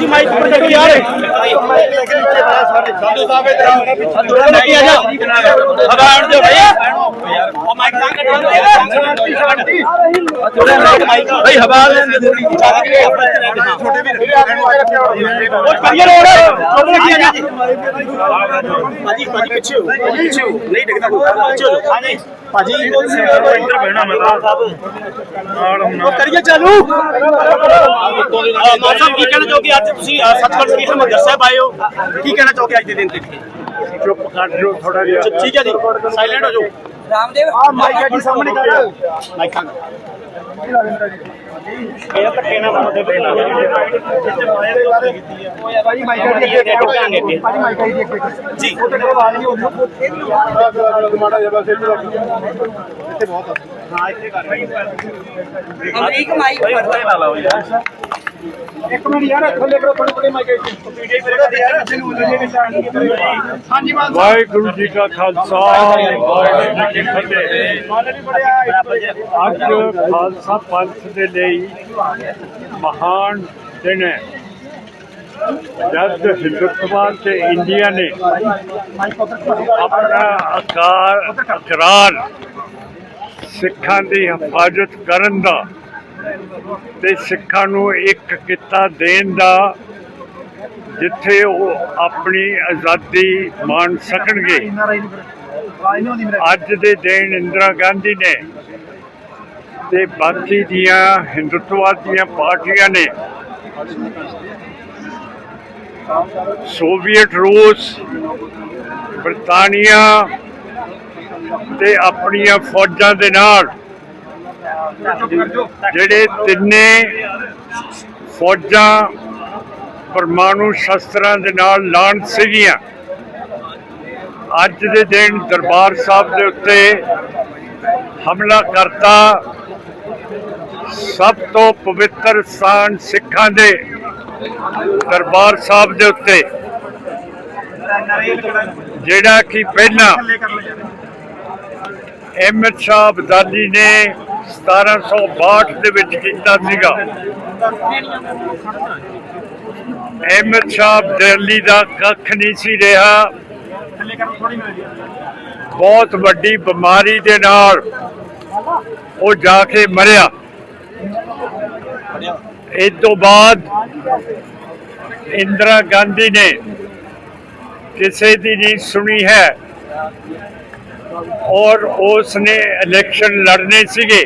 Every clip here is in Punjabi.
ਬਾਜੀ ਮਾਈਕ ਉੱਪਰ ਚੱਕ ਯਾਰ ਭਈ ਹਵਾ ਲੈਣ ਦੇ ਥੋੜੀ ਛੋਟੇ ਵੀਰ ਉਹ ਕਰੀਏ ਰੋਡ। ਉਹ ਲੱਗੀ ਆ ਜਾ। ਭਾਜੀ ਭਾਜੀ ਪਿੱਛੇ ਹੋ। ਪਿੱਛੇ ਹੋ। ਨਹੀਂ ਡਿੱਗਦਾ ਪਿੱਛੇ ਹੋ ਹਾਂਜੀ। ਭਾਜੀ ਇੱਧਰ ਬਹਿਣਾ ਮੈਂ ਉਹ ਕਰੀਏ ਚਾਲੂ। ਮਾਨ ਸਾਹਿਬ ਕੀ ਕਹਿਣਾ ਚਾਹੋਗੇ? ਅੱਜ ਤੁਸੀਂ ਸੱਚਖੰਡ ਸ੍ਰੀ ਹਰਿਮੰਦਰ ਸਾਹਿਬ ਆਏ ਹੋ। ਕੀ ਕਹਿਣਾ ਚਾਹੋਗੇ ਅੱਜ ਦੇ ਦਿਨ ਤੇ ਚੁੱਪ ਕਰ ਜੋ ਥੋੜਾ ਜਿਹਾ। ਠੀਕ ਹੈ ਜੀ ਸਾਇਲੈਂਟ ਹੋ ਜਾਓ। ਰਾਮਦੇਵ। ਆ ਮਾਈਕ ਜੀ ਸਾਹਮਣੇ ਕਰ। ਮਾਈਕਾਂ ਇਹ ਧੱਕੇ ਨਾ ਮਾਰਦੇ ਬਈ ਭਾਜੀ ਮਾਈਕ ਜੀ ਅੱਗੇ ਭਾਜੀ ਮਾਈਕ ਜੀ ਅੱਗੇ। ਜੀ। ਉਹ ਤੇ ਆਵਾਜ਼ ਨਹੀਂ ਆਉਂਦੀ ਮਾੜਾ ਜਿਹਾ ਬਸ ਇੱਥੇ ਬਹੁਤ ਹਾਂ ਇੱਥੇ ਕਰ ਅਮਰੀਕ ਮਾਈਕ ਫੜਦਾ ਇੱਕ ਮਿੰਟ ਯਾਰ ਥੱਲੇ ਕਰੋ ਥੋੜੇ ਥੋੜੇ ਮਾਈਕ ਜੀ ਪੀਡੀਆਈ ਮੇਰੇ ਕੋਲ ਯਾਰ ਕਿਸੇ ਨੂੰ ਉਹਦੇ ਵਿੱਚ ਆਣੀ ਹਾਂਜੀ ਮਾਨ ਵਾਹਿਗੁਰੂ ਜੀ ਕਾ ਖਾਲਸਾ ਵਾਹਿਗੁਰੂ ਜੀ ਕੀ ਫਤਿਹ। ਅੱਜ ਖਾਲਸਾ ਪੰਥ ਦੇ ਲਈ ਮਹਾਨ ਦਿਨ ਹੈ। ਜਦ ਹਿੰਦੁਸਤਾਨ ਤੇ ਇੰਡੀਆ ਨੇ ਆਪਣਾ ਆਕਾਰ ਅਕਰਾਰ ਸਿੱਖਾਂ ਦੀ ਹਿਫਾਜ਼ਤ ਕਰਨ ਦਾ ਤੇ ਸਿੱਖਾਂ ਨੂੰ ਇੱਕ ਕਿੱਤਾ ਦੇਣ ਦਾ ਜਿੱਥੇ ਉਹ ਆਪਣੀ ਆਜ਼ਾਦੀ ਮਾਣ ਸਕਣਗੇ। ਅੱਜ ਦੇ ਦਿਨ ਇੰਦਰਾ ਗਾਂਧੀ ਨੇ ਤੇ ਬਾਕੀ ਦੀਆਂ ਹਿੰਦੁੱਤਵਾਦ ਦੀਆਂ ਪਾਰਟੀਆਂ ਨੇ ਸੋਵੀਅਤ ਰੂਸ ਬਰਤਾਨੀਆ ਤੇ ਆਪਣੀਆਂ ਫੌਜਾਂ ਦੇ ਨਾਲ ਜਿਹੜੇ ਤਿੰਨੇ ਫੌਜਾਂ ਪਰਮਾਣੂ ਸ਼ਸਤਰਾਂ ਦੇ ਨਾਲ ਲਾਣ ਸੀਗੀਆਂ। ਅੱਜ ਦੇ ਦਿਨ ਦਰਬਾਰ ਸਾਹਿਬ ਦੇ ਉੱਤੇ ਹਮਲਾ ਕਰਤਾ ਸਭ ਤੋਂ ਪਵਿੱਤਰ ਸਥਾਨ ਸਿੱਖਾਂ ਦੇ ਦਰਬਾਰ ਸਾਹਿਬ ਦੇ ਉੱਤੇ। ਜਿਹੜਾ ਕਿ ਪਹਿਲਾਂ ਅਹਿਮਦ ਸ਼ਾਹ ਅਬਦਾਲੀ ਨੇ 1762 ਦੇ ਵਿੱਚ ਕੀਤਾ ਸੀਗਾ। ਅਹਿਮਦ ਸ਼ਾਹ ਦਿੱਲੀ ਦਾ ਕੱਖ ਨਹੀਂ ਸੀ ਰਿਹਾ। ਬਹੁਤ ਵੱਡੀ ਬਿਮਾਰੀ ਦੇ ਨਾਲ ਉਹ ਜਾ ਕੇ ਮਰਿਆ। ਇਸ ਤੋਂ ਬਾਅਦ ਇੰਦਰਾ ਗਾਂਧੀ ਨੇ ਕਿਸੇ ਦੀ ਨਹੀਂ ਸੁਣੀ ਹੈ ਔਰ ਉਸ ਨੇ ਇਲੈਕਸ਼ਨ ਲੜਨੇ ਸੀਗੇ।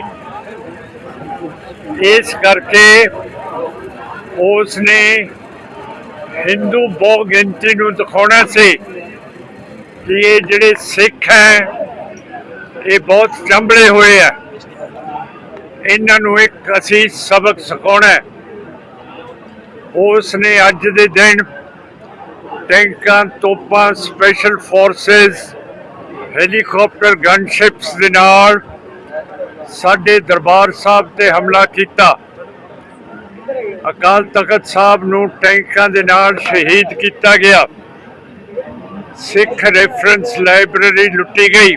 ਇਸ ਕਰਕੇ ਉਸ ਨੇ ਹਿੰਦੂ ਬਹੁ ਗਿਣਤੀ ਨੂੰ ਦਿਖਾਉਣਾ ਸੀ ਕਿ ਇਹ ਜਿਹੜੇ ਸਿੱਖ ਹੈ, ਇਹ ਬਹੁਤ ਚੰਬੜੇ ਹੋਏ ਆ ਇਹਨਾਂ ਨੂੰ ਇੱਕ ਅਸੀਂ ਸਬਕ ਸਿਖਾਉਣਾ ਹੈ। ਉਸ ਨੇ ਅੱਜ ਦੇ ਦਿਨ ਟੈਂਕਾਂ, ਤੋਪਾਂ ਸਪੈਸ਼ਲ ਫੋਰਸਸ ਹੈਲੀਕਾਪਟਰ ਗਨਸ਼ਿਪਸ ਦੇ ਨਾਲ ਸਾਡੇ ਦਰਬਾਰ ਸਾਹਿਬ ਤੇ ਹਮਲਾ ਕੀਤਾ। ਅਕਾਲ ਤਖਤ ਸਾਹਿਬ ਨੂੰ ਟੈਂਕਾਂ ਦੇ ਨਾਲ ਸ਼ਹੀਦ ਕੀਤਾ ਗਿਆ। ਸਿੱਖ ਰੈਫਰੈਂਸ ਲਾਇਬ੍ਰੇਰੀ ਲੁੱਟੀ ਗਈ।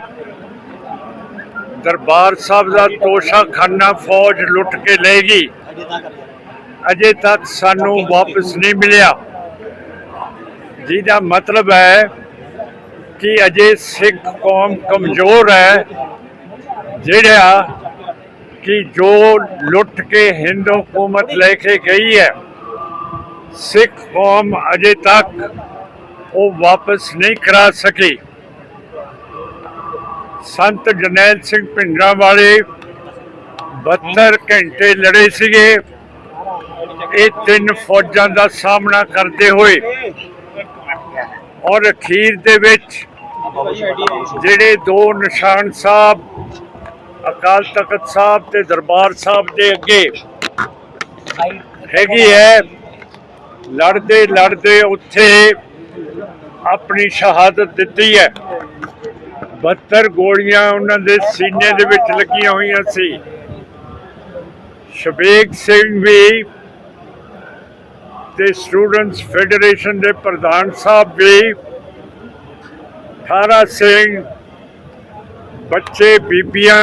ਦਰਬਾਰ ਸਾਹਿਬ ਦਾ ਤੋਸ਼ਾਖਾਨਾ ਫੌਜ ਲੁੱਟ ਕੇ ਲੈ ਗਈ। ਅਜੇ ਤੱਕ ਸਾਨੂੰ ਵਾਪਸ ਨਹੀਂ ਮਿਲਿਆ। ਜਿਹਦਾ ਮਤਲਬ ਹੈ ਕਿ ਅਜੇ ਸਿੱਖ ਕੌਮ ਕਮਜ਼ੋਰ ਹੈ, ਜਿਹੜਾ ਕਿ ਜੋ ਲੁੱਟ ਕੇ ਹਿੰਦ ਹਕੂਮਤ ਲੈ ਕੇ ਗਈ ਹੈ, ਸਿੱਖ ਕੌਮ ਅਜੇ ਤੱਕ ਉਹ ਵਾਪਸ ਨਹੀਂ ਕਰਾ ਸਕੀ। ਸੰਤ ਜਰਨੈਲ ਸਿੰਘ ਭਿੰਡਰਾਂ ਵਾਲੇ 72 ਘੰਟੇ ਲੜੇ ਸੀਗੇ। ਇਹ ਤਿੰਨ ਫੌਜਾਂ ਦਾ ਸਾਹਮਣਾ ਕਰਦੇ ਹੋਏ ਔਰ ਅਖੀਰ ਦੇ ਵਿੱਚ ਜਿਹੜੇ ਦੋ ਨਿਸ਼ਾਨ ਸਾਹਿਬ, ਅਕਾਲ ਤਖਤ ਸਾਹਿਬ ਤੇ ਦਰਬਾਰ ਸਾਹਿਬ ਦੇ ਅੱਗੇ ਹੈਗੀ ਹੈ, ਲੜਦੇ ਲੜਦੇ ਉੱਥੇ ਆਪਣੀ ਸ਼ਹਾਦਤ ਦਿੱਤੀ ਹੈ। 72 ਗੋਲੀਆਂ ਉਹਨਾਂ ਦੇ ਸੀਨੇ ਦੇ ਵਿੱਚ ਲੱਗੀਆਂ ਹੋਈਆਂ ਸੀ। ਸ਼ਬੇਗ ਸਿੰਘ ਵੀ ਤੇ ਸਟੂਡੈਂਟਸ ਫੈਡਰੇਸ਼ਨ ਦੇ ਪ੍ਰਧਾਨ ਸਾਹਿਬ ਵੀ ਥਾਰਾ ਸਿੰਘ, ਬੱਚੇ, ਬੀਬੀਆਂ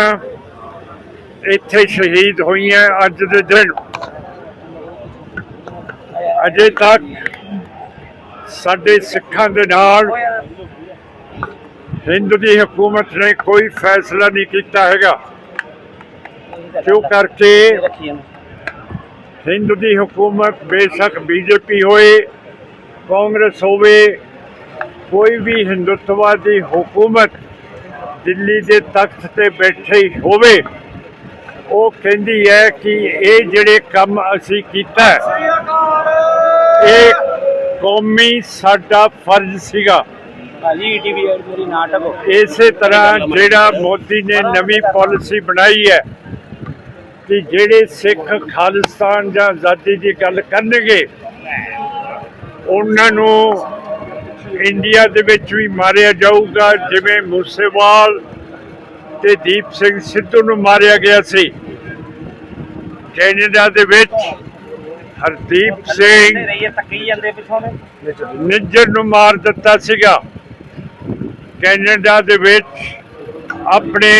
ਇੱਥੇ ਸ਼ਹੀਦ ਹੋਈਆਂ ਅੱਜ ਦੇ ਦਿਨ। ਅਜੇ ਤੱਕ ਸਾਡੇ ਸਿੱਖਾਂ ਦੇ ਨਾਲ ਹਿੰਦ ਦੀ ਹਕੂਮਤ ਨੇ ਕੋਈ ਫੈਸਲਾ ਨਹੀਂ ਕੀਤਾ ਹੈਗਾ। ਕਿਉਂ ਕਰਕੇ ਹਿੰਦ ਦੀ ਹਕੂਮਤ ਬੇਸ਼ੱਕ ਬੀਜੇਪੀ ਹੋਏ ਕਾਂਗਰਸ ਹੋਵੇ ਕੋਈ ਵੀ ਹਿੰਦੁੱਤਵਾਦੀ ਹਕੂਮਤ ਦਿੱਲੀ ਦੇ ਤਖਤ ਤੇ ਬੈਠੀ ਹੋਵੇ ਉਹ ਕਹਿੰਦੀ ਹੈ ਕਿ ਇਹ ਜਿਹੜੇ ਕੰਮ ਅਸੀਂ ਕੀਤਾ ਹੈ, ਇਹ ਕੌਮੀ ਸਾਡਾ ਫਰਜ਼ ਸੀਗਾ। ਨਾਟਕ ਇਸੇ ਤਰ੍ਹਾਂ ਜਿਹੜਾ ਮੋਦੀ ਨੇ ਨਵੀਂ ਪਾਲਿਸੀ ਬਣਾਈ ਹੈ ਕਿ ਜਿਹੜੇ ਸਿੱਖ ਖਾਲਿਸਤਾਨ ਜਾਂ ਆਜ਼ਾਦੀ ਦੀ ਗੱਲ ਕਰਨਗੇ ਉਹਨਾਂ ਨੂੰ ਇੰਡੀਆ ਦੇ ਵਿੱਚ ਵੀ ਮਾਰਿਆ ਜਾਊਗਾ ਜਿਵੇਂ ਮੂਸੇਵਾਲ ਤੇ ਦੀਪ ਸਿੰਘ ਸਿੱਧੂ ਨੂੰ ਮਾਰਿਆ ਗਿਆ ਸੀ। ਕੈਨੇਡਾ ਦੇ ਵਿੱਚ ਹਰਦੀਪ ਸਿੰਘ ਨਿੱਜਰ ਨੂੰ ਮਾਰ ਦਿੱਤਾ ਸੀਗਾ। ਕੈਨੇਡਾ ਦੇ ਵਿੱਚ ਆਪਣੇ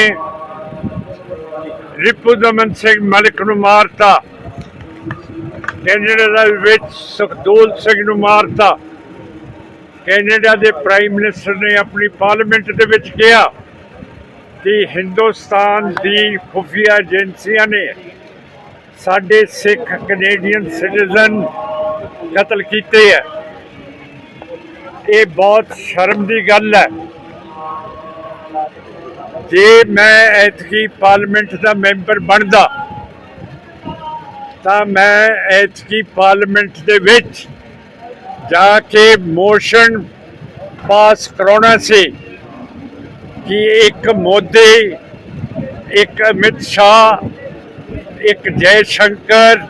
ਰਿਪੂ ਦਮਨ ਸਿੰਘ ਮਲਿਕ ਨੂੰ ਮਾਰਤਾ। ਕੈਨੇਡਾ ਦੇ ਵਿੱਚ ਸੁਖਦੂਲ ਸਿੰਘ ਨੂੰ ਮਾਰਤਾ। ਕੈਨੇਡਾ ਦੇ ਪ੍ਰਾਈਮ ਮਿਨਿਸਟਰ ਨੇ ਆਪਣੀ ਪਾਰਲੀਮੈਂਟ ਦੇ ਵਿੱਚ ਕਿਹਾ ਕਿ ਹਿੰਦੁਸਤਾਨ ਦੀ ਖੁਫੀਆ ਏਜੰਸੀਆਂ ਨੇ ਸਾਡੇ ਸਿੱਖ ਕੈਨੇਡੀਅਨ ਸਿਟੀਜ਼ਨ ਕਤਲ ਕੀਤੇ ਹੈ। ਇਹ ਬਹੁਤ ਸ਼ਰਮ ਦੀ ਗੱਲ ਹੈ। ਜੇ ਮੈਂ ਐਤਕੀ ਪਾਰਲੀਮੈਂਟ ਦਾ ਮੈਂਬਰ ਬਣਦਾ, ਤਾਂ ਮੈਂ ਐਤਕੀ ਪਾਰਲੀਮੈਂਟ ਦੇ ਵਿੱਚ ਜਾ ਕੇ ਮੋਸ਼ਨ ਪਾਸ ਕਰਾਉਣਾ ਸੀ ਕਿ ਇੱਕ ਮੋਦੀ, ਇੱਕ ਅਮਿਤ ਸ਼ਾਹ, ਇੱਕ ਜੈ ਸ਼ੰਕਰ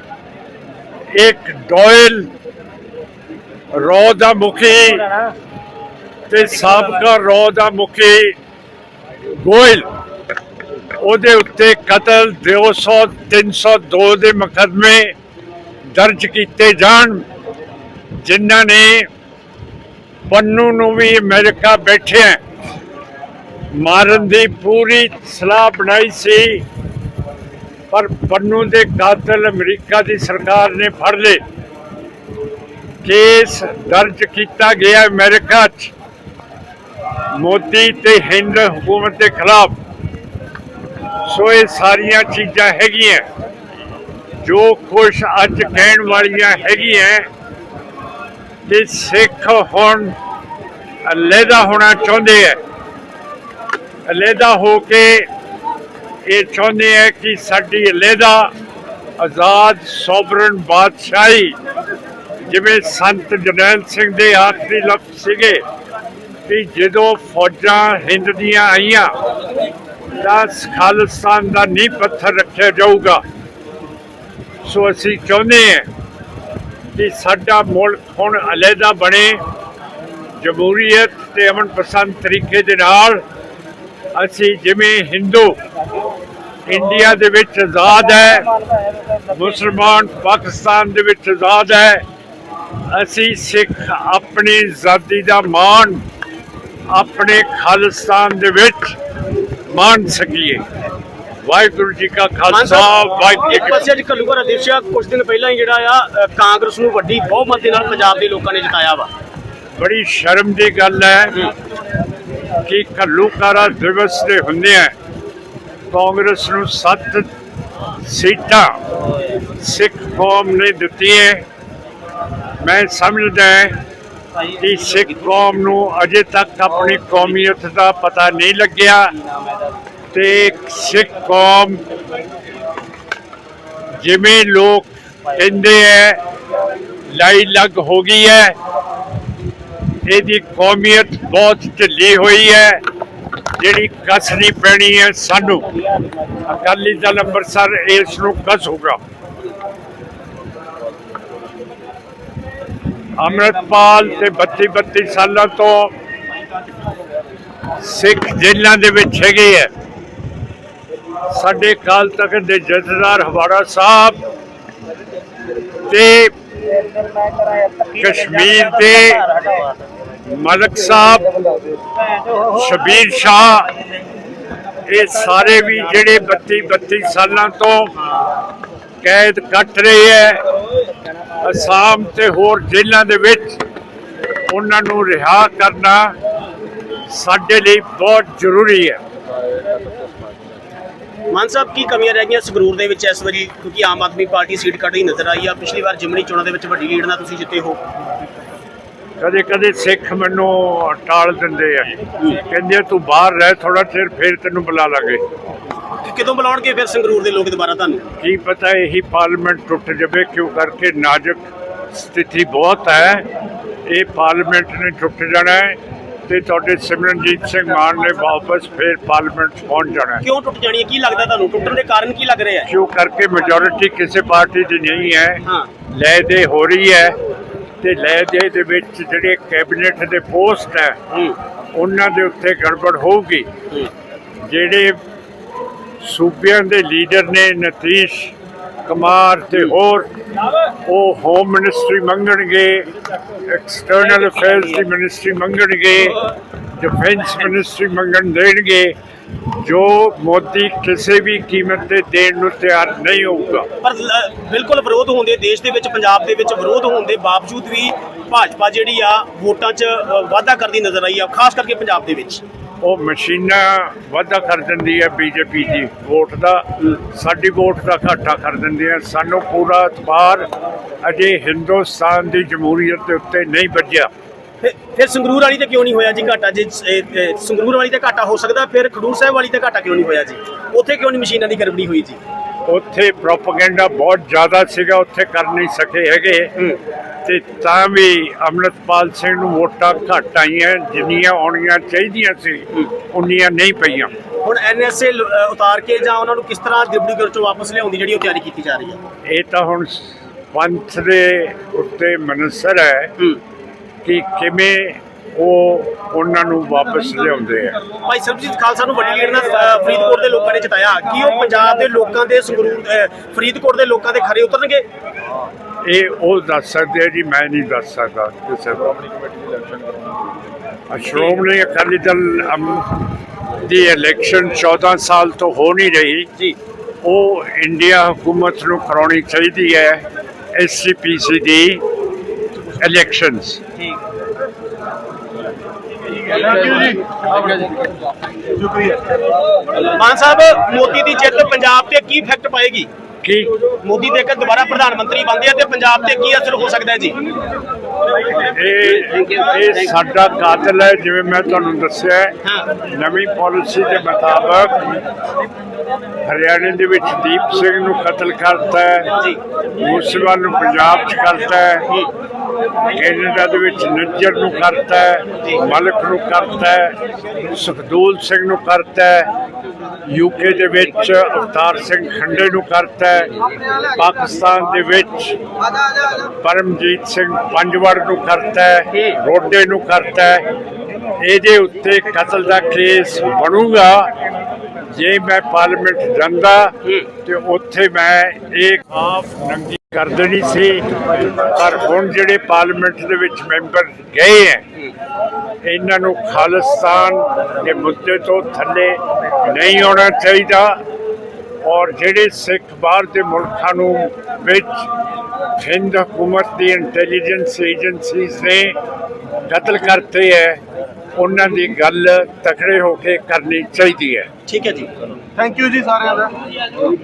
ਇੱਕ ਡੋਇਲ, ਰੋ ਦਾ ਮੁਖੀ ਤੇ ਸਾਬਕਾ ਰੋ ਦਾ ਮੁਖੀ ਗੋਇਲ। ਉਹਦੇ ਉੱਤੇ ਕਤਲ 200 302 ਦੇ ਮੁਕੱਦਮੇ ਦਰਜ ਕੀਤੇ ਜਾਣ, ਜਿਨ੍ਹਾਂ ਨੇ ਪੰਨੂ ਨੂੰ ਵੀ ਅਮਰੀਕਾ ਬੈਠਿਆ ਮਾਰਨ ਦੀ ਪੂਰੀ ਸਲਾਹ ਬਣਾਈ ਸੀ, ਪਰ ਪੰਨੂ ਦੇ ਕਾਤਲ ਅਮਰੀਕਾ ਦੀ ਸਰਕਾਰ ਨੇ ਫੜ ਲਏ। ਕੇਸ ਦਰਜ ਕੀਤਾ ਗਿਆ ਅਮਰੀਕਾ 'ਚ। ਮੋਦੀ ਤੇ ਹਿੰਦ ਹਕੂਮਤ ਦੇ ਖਿਲਾਫ ਸੋ ਇਹ ਸਾਰੀਆਂ ਚੀਜ਼ਾਂ ਹੈਗੀਆਂ। ਜੋ ਖੁਸ਼ ਅੱਜ ਕਹਿਣ ਵਾਲੀਆਂ ਹੈਗੀਆਂ ਕਿ ਸਿੱਖ ਹੁਣ ਅਲੱਗਾ ਹੋਣਾ ਚਾਹੁੰਦੇ ਹੈ ਅਲੱਗਾ ਹੋ ਕੇ ਇਹ ਚਾਹੁੰਦੇ ਹੈ ਕਿ ਸਾਡੀ ਅਲੱਗਾ ਆਜ਼ਾਦ ਸੋਵਰਨ ਬਾਦਸ਼ਾਹੀ, ਜਿਵੇਂ ਸੰਤ ਜਰਨੈਲ ਸਿੰਘ ਦੇ ਆਖਰੀ ਲਫ਼ਜ਼ ਸੀਗੇ ਕਿ ਜਦੋਂ ਫੌਜਾਂ ਹਿੰਦ ਦੀਆਂ ਆਈਆਂ ਤਾਂ ਖਾਲਿਸਤਾਨ ਦਾ ਨੀਂਹ ਪੱਥਰ ਰੱਖਿਆ ਜਾਊਗਾ। ਸੋ ਅਸੀਂ ਚਾਹੁੰਦੇ ਹਾਂ ਕਿ ਸਾਡਾ ਮੁਲਕ ਹੁਣ ਅਲੱਗਾ ਬਣੇ, ਜਮਹੂਰੀਅਤ ਤੇ ਅਮਨ ਪਸੰਦ ਤਰੀਕੇ ਦੇ ਨਾਲ ਅਸੀਂ ਜਿਵੇਂ ਹਿੰਦੂ, ਇੰਡੀਆ ਦੇ ਵਿੱਚ ਆਜ਼ਾਦ ਹੈ, ਮੁਸਲਮਾਨ ਪਾਕਿਸਤਾਨ ਦੇ ਵਿੱਚ ਆਜ਼ਾਦ ਹੈ, ਅਸੀਂ ਸਿੱਖ ਆਪਣੀ ਆਜ਼ਾਦੀ ਦਾ ਮਾਣ ਆਪਣੇ ਖਾਲਿਸਤਾਨ ਦੇ ਵਿੱਚ ਮਾਣ ਸਕੀਏ। ਵਾਹਿਗੁਰੂ ਜੀ ਕਾ ਖਾਲਸਾ ਵਾਹਿਗੁਰੂ ਜੀ ਕੀ ਪਾਸੇ ਅੱਜ ਕੁਝ ਦਿਨ ਪਹਿਲਾਂ ਹੀ ਜਿਹੜਾ ਆ ਕਾਂਗਰਸ ਨੂੰ ਵੱਡੀ ਬਹੁਮਤ ਦੇ ਨਾਲ ਪੰਜਾਬ ਦੇ ਲੋਕਾਂ ਨੇ ਜਿਤਾਇਆ ਵਾ। ਬੜੀ ਸ਼ਰਮ ਦੀ ਗੱਲ ਹੈ ਕਿ ਘੱਲੂਘਾਰਾ ਦਿਵਸ ਦੇ ਹੁੰਦੇ ਆ ਕਾਂਗਰਸ ਨੂੰ ਸੱਤ ਸੀਟਾਂ ਸਿੱਖ ਕੌਮ ਨੇ ਦਿੱਤੀਆਂ। ਮੈਂ ਸਮਝਦਾ ਹਾਂ ਕਿ ਸਿੱਖ ਕੌਮ ਨੂੰ ਅਜੇ ਤੱਕ ਆਪਣੀ ਕੌਮੀਅਤ ਦਾ ਪਤਾ ਨਹੀਂ ਲੱਗਿਆ ਤੇ ਸਿੱਖ ਕੌਮ ਜਿਵੇਂ ਲੋਕ ਕਹਿੰਦੇ ਐ, ਲਾਈ ਲੱਗ ਹੋ ਗਈ ਹੈ ਇਹਦੀ ਕੌਮੀਅਤ ਬਹੁਤ ਢਿੱਲੀ ਹੋਈ ਹੈ ਜਿਹੜੀ ਕੱਸਣੀ ਪੈਣੀ ਹੈ ਸਾਨੂੰ। ਅਕਾਲੀ ਦਲ ਅੰਮ੍ਰਿਤਸਰ ਇਸ ਨੂੰ ਕੱਸੂਗਾ ਅੰਮ੍ਰਿਤਪਾਲ ਤੇ 32 32 ਸਾਲਾਂ ਤੋਂ ਸਿੱਖ ਜੇਲ੍ਹਾਂ ਦੇ ਵਿੱਚ ਹੈਗੇ ਹੈ ਸਾਡੇ ਕਾਲ ਤਖ਼ਤ ਦੇ ਜਥੇਦਾਰ ਹਵਾੜਾ ਸਾਹਿਬ ਤੇ ਕਸ਼ਮੀਰ ਦੇ ਮਲਕ ਸਾਹਿਬ, ਸ਼ਬੀਰ ਸ਼ਾਹ, ਇਹ ਸਾਰੇ ਵੀ ਜਿਹੜੇ 32 32 ਸਾਲਾਂ ਤੋਂ ਕੈਦ ਕੱਟ ਰਹੇ ਹੈ ਅਸਾਮ ਤੇ ਹੋਰ ਜੇਲ੍ਹਾਂ ਦੇ ਵਿੱਚ ਉਹਨਾਂ ਨੂੰ ਰਿਹਾ ਕਰਨਾ ਸਾਡੇ ਲਈ ਬਹੁਤ ਜ਼ਰੂਰੀ ਹੈ। ਮਾਨ ਸਾਹਿਬ ਕੀ ਕਮੀਆਂ ਰਹਿ ਗਈਆਂ ਸੰਗਰੂਰ ਦੇ ਵਿੱਚ ਇਸ ਵਾਰੀ? ਕਿਉਂਕਿ ਆਮ ਆਦਮੀ ਪਾਰਟੀ ਸੀਟ ਕੱਢਦੀ ਨਜ਼ਰ ਆਈ ਆ। ਪਿਛਲੀ ਵਾਰ ਜਿਮਨੀ ਚੋਣਾਂ ਦੇ ਵਿੱਚ ਵੱਡੀ ਲੀਡ ਨਾਲ ਤੁਸੀਂ ਜਿੱਤੇ ਹੋ। ਕਦੇ ਕਦੇ ਸਿੱਖ ਮੈਨੂੰ ਟਾਲ ਦਿੰਦੇ ਆ। ਕਹਿੰਦੇ ਤੂੰ ਬਾਹਰ ਰਹਿ ਥੋੜਾ ਚਿਰ ਫਿਰ ਤੈਨੂੰ ਬੁਲਾ ਲਾਂਗੇ। ਕਿਦੋਂ ਬੁਲਾਉਣਗੇ ਫਿਰ ਸੰਗਰੂਰ ਦੇ ਲੋਕ ਦੁਬਾਰਾ ਤੁਹਾਨੂੰ? ਕੀ ਪਤਾ ਇਹੀ ਪਾਰਲੀਮੈਂਟ ਟੁੱਟ ਜਾਵੇ ਕਿਉਂ ਕਰਕੇ ਨਾਜ਼ੁਕ ਸਥਿਤੀ ਬਹੁਤ ਹੈ। ਇਹ ਪਾਰਲੀਮੈਂਟ ਨੇ ਟੁੱਟ ਜਾਣਾ ਹੈ ਤੇ ਤੁਹਾਡੇ ਸਿਮਰਨਜੀਤ ਸਿੰਘ ਮਾਨ ਨੇ ਵਾਪਸ ਫਿਰ ਪਾਰਲੀਮੈਂਟ 'ਚ ਪਹੁੰਚ ਜਾਣਾ ਹੈ। ਕਿਉਂ ਟੁੱਟ ਜਾਣੀ ਹੈ? ਕੀ ਲੱਗਦਾ ਤੁਹਾਨੂੰ? ਟੁੱਟਣ ਦੇ ਕਾਰਨ ਕੀ ਲੱਗ ਰਿਹਾ ਹੈ? ਕਿਉਂ ਕਰਕੇ? ਮੈਜੋਰਿਟੀ ਕਿਸੇ ਪਾਰਟੀ ਦੀ ਨਹੀਂ ਹੈ। ਹਾਂ। ਲੈ ਦੇ ਹੋ ਰਹੀ ਹੈ ਤੇ ਲੈ ਦੇ ਦੇ ਵਿੱਚ ਜਿਹੜੇ ਕੈਬਨਿਟ ਦੇ ਪੋਸਟ ਹੈ ਉਹਨਾਂ ਦੇ ਉੱਤੇ ਗੜਬੜ ਹੋਊਗੀ। ਜਿਹੜੇ ਸੂਬਿਆਂ ਦੇ ਲੀਡਰ ਨੇ ਨਤੀਸ਼ ਕੁਮਾਰ ਤੇ ਹੋਰ ਉਹ ਹੋਮ ਮਿਨਿਸਟਰੀ ਮੰਗਣਗੇ ਐਕਸਟਰਨਲ ਅਫੇਅਰਸ ਦੀ ਮਿਨਿਸਟਰੀ ਮੰਗਣਗੇ ਡਿਫੈਂਸ ਮਿਨਿਸਟਰੀ ਮੰਗਣ ਦੇਣਗੇ, ਜੋ ਮੋਦੀ ਕਿਸੇ ਵੀ ਕੀਮਤ ਤੇ ਦੇਣ ਨੂੰ ਤਿਆਰ ਨਹੀਂ ਹੋਊਗਾ। ਪਰ ਬਿਲਕੁਲ ਵਿਰੋਧ ਹੋਣ ਦੇਸ਼ ਦੇ ਵਿੱਚ, ਪੰਜਾਬ ਦੇ ਵਿੱਚ ਵਿਰੋਧ ਹੋਣ ਦੇ ਬਾਵਜੂਦ ਵੀ ਭਾਜਪਾ ਜਿਹੜੀ ਆ, ਵੋਟਾਂ 'ਚ ਵਾਧਾ ਕਰਦੀ ਨਜ਼ਰ ਆਈ ਆ, ਖਾਸ ਕਰਕੇ ਪੰਜਾਬ ਦੇ ਵਿੱਚ। ਉਹ ਮਸ਼ੀਨਾਂ ਵਾਧਾ ਕਰ ਦਿੰਦੀ ਹੈ ਬੀਜੇਪੀ ਦੀ। ਵੋਟ ਦਾ, ਸਾਡੀ ਵੋਟ ਦਾ ਘਾਟਾ ਕਰ ਦਿੰਦੇ ਆ ਸਾਨੂੰ ਪੂਰਾ ਇਤਬਾਰ ਅਜੇ ਹਿੰਦੁਸਤਾਨ ਦੀ ਜਮਹੂਰੀਅਤ ਦੇ ਉੱਤੇ ਨਹੀਂ ਵੱਜਿਆ। ਫਿਰ- ਫਿਰ ਸੰਗਰੂਰ ਵਾਲੀ ਤੇ ਕਿਉਂ ਨਹੀਂ ਹੋਇਆ ਜੀ ਘਾਟਾ? ਜੇ ਸੰਗਰੂਰ ਵਾਲੀ ਤੇ ਘਾਟਾ ਹੋ ਸਕਦਾ, ਫਿਰ ਖਡੂਰ ਸਾਹਿਬ ਵਾਲੀ ਤੇ ਘਾਟਾ ਕਿਉਂ ਨਹੀਂ ਹੋਇਆ ਜੀ? ਉੱਥੇ ਕਿਉਂ ਨਹੀਂ ਮਸ਼ੀਨਾਂ ਦੀ ਗੜਬੜੀ ਹੋਈ ਜੀ? ਉੱਥੇ ਪ੍ਰੋਪਗੈਂਡਾ ਬਹੁਤ ਜ਼ਿਆਦਾ ਸੀਗਾ ਉੱਥੇ ਕਰ ਨਹੀਂ ਸਕੇ ਹੈਗੇ। ਤੇ ਤਾਂ ਵੀ ਅੰਮ੍ਰਿਤਪਾਲ ਸਿੰਘ ਨੂੰ ਵੋਟਾਂ ਘੱਟ ਆਈਆਂ ਜਿੰਨੀਆਂ ਆਉਣੀਆਂ ਚਾਹੀਦੀਆਂ ਸੀ ਉਨੀਆਂ ਨਹੀਂ ਪਈਆਂ। ਹੁਣ ਐਨਐਸਏ ਉਤਾਰ ਕੇ ਜਾਂ ਉਹਨਾਂ ਨੂੰ ਕਿਸ ਤਰ੍ਹਾਂ ਡਿਪਟੀ ਚੋਂ ਵਾਪਸ ਲਿਆਉਣ ਦੀ ਜਿਹੜੀ ਉਹ ਤਿਆਰੀ ਕੀਤੀ ਜਾ ਰਹੀ ਹੈ? ਇਹ ਤਾਂ ਹੁਣ ਪੰਥ ਦੇ ਉੱਤੇ ਮਨਸਰ ਹੂੰ। ਕਿ ਕਿਵੇਂ ਉਹ ਉਹਨਾਂ ਨੂੰ ਵਾਪਸ ਲਿਆਉਂਦੇ ਆ। ਭਾਈ ਸਰਬਜੀਤ ਖਾਲਸਾ ਨੂੰ ਵੱਡੀ ਲੀਡ ਨਾਲ ਫਰੀਦਕੋਟ ਦੇ ਲੋਕਾਂ ਨੇ ਜਿਤਾਇਆ। ਕੀ ਉਹ ਪੰਜਾਬ ਦੇ ਲੋਕਾਂ ਦੇ ਸੰਗਰੂਰ ਫਰੀਦਕੋਟ ਦੇ ਲੋਕਾਂ ਦੇ ਖਰੇ ਉਤਰਨਗੇ? ਇਹ ਉਹ ਦੱਸ ਸਕਦੇ ਆ ਜੀ ਮੈਂ ਨਹੀਂ ਦੱਸ ਸਕਦਾ ਕਿਸੇ ਸ਼੍ਰੋਮਣੀ ਅਕਾਲੀ ਦਲ ਦੀ ਇਲੈਕਸ਼ਨ 14 ਸਾਲ ਤੋਂ ਹੋ ਨਹੀਂ ਰਹੀ। ਜੀ। ਉਹ ਇੰਡੀਆ ਹਕੂਮਤ ਨੂੰ ਕਰਾਉਣੀ ਚਾਹੀਦੀ ਹੈ ਐਸਸੀਪੀਸੀ ਦੀ ਇਲੈਕਸ਼ਨਸ ਠੀਕ। ਮਾਨ ਸਾਹਿਬ ਮੋਦੀ ਦੀ ਜਿੱਤ ਪੰਜਾਬ ਤੇ ਕੀ ਇਫੈਕਟ ਪਾਏਗੀ? ਕੀ ਮੋਦੀ ਦੇ ਕੇ ਦੁਬਾਰਾ ਪ੍ਰਧਾਨ ਮੰਤਰੀ ਬਣਦੇ ਆ ਤੇ ਪੰਜਾਬ ਤੇ ਕੀ ਅਸਰ ਹੋ ਸਕਦਾ ਹੈ ਜੀ? ਇਹ ਇਹ ਸਾਡਾ ਕਾਤਲ ਹੈ ਜਿਵੇਂ ਮੈਂ ਤੁਹਾਨੂੰ ਦੱਸਿਆ ਨਵੀਂ ਪਾਲਿਸੀ ਦੇ ਮੁਤਾਬਕ ਹਰਿਆਣੇ ਦੇ ਵਿੱਚ ਦੀਪ ਸਿੰਘ ਨੂੰ ਕਤਲ ਕਰਤਾ ਹੈ। ਜੀ। ਮੂਸੇਵਾਲ ਨੂੰ ਪੰਜਾਬ 'ਚ ਕਰਤਾ ਹੈ। ਕੈਨੇਡਾ ਦੇ ਵਿੱਚ ਨੱਜਰ ਨੂੰ ਕਰਤਾ ਮਲਕ ਨੂੰ ਕਰਤਾ ਸੁਖਦੂਲ ਸਿੰਘ ਨੂੰ ਕਰਤਾ ਯੂਕੇ ਦੇ ਵਿੱਚ ਅਵਤਾਰ ਸਿੰਘ ਖੰਡੇ ਨੂੰ ਕਰਤਾ ਪਾਕਿਸਤਾਨ ਦੇ ਵਿੱਚ ਪਰਮਜੀਤ ਸਿੰਘ ਪੰਜਵੜ ਨੂੰ ਕਰਤਾ ਹੈ, ਰੋਡੇ ਨੂੰ ਕਰਤਾ ਇਹਦੇ ਉੱਤੇ ਕਤਲ ਦਾ ਕੇਸ ਬਣੂਗਾ। ਜੇ ਮੈਂ ਪਾਰਲੀਮੈਂਟ ਜਾਂਦਾ ਤੇ ਉੱਥੇ ਮੈਂ ਇਹ ਆਪ ਨੰਗੀ ਕਰ ਦੇਣੀ ਸੀ। ਪਰ ਹੁਣ ਜਿਹੜੇ ਪਾਰਲੀਮੈਂਟ ਦੇ ਵਿੱਚ ਮੈਂਬਰ ਗਏ ਹੈ ਇਹਨਾਂ ਨੂੰ ਖਾਲਿਸਤਾਨ ਦੇ ਮੁੱਦੇ ਤੋਂ ਥੱਲੇ ਨਹੀਂ ਆਉਣਾ ਚਾਹੀਦਾ ਔਰ ਜਿਹੜੇ ਸਿੱਖ ਬਾਹਰ ਦੇ ਮੁਲਕਾਂ ਨੂੰ ਵਿੱਚ ਹਿੰਦ ਹਕੂਮਤ ਦੀ ਇੰਟੈਲੀਜੈਂਸ ਏਜੰਸੀਜ਼ ਨੇ ਕਤਲ ਕਰਤੇ ਹੈ ਉਹਨਾਂ ਦੀ ਗੱਲ ਤਕੜੇ ਹੋ ਕੇ ਕਰਨੀ ਚਾਹੀਦੀ ਹੈ ਠੀਕ ਹੈ ਜੀ। ਥੈਂਕ ਯੂ ਜੀ ਸਾਰਿਆਂ ਦਾ।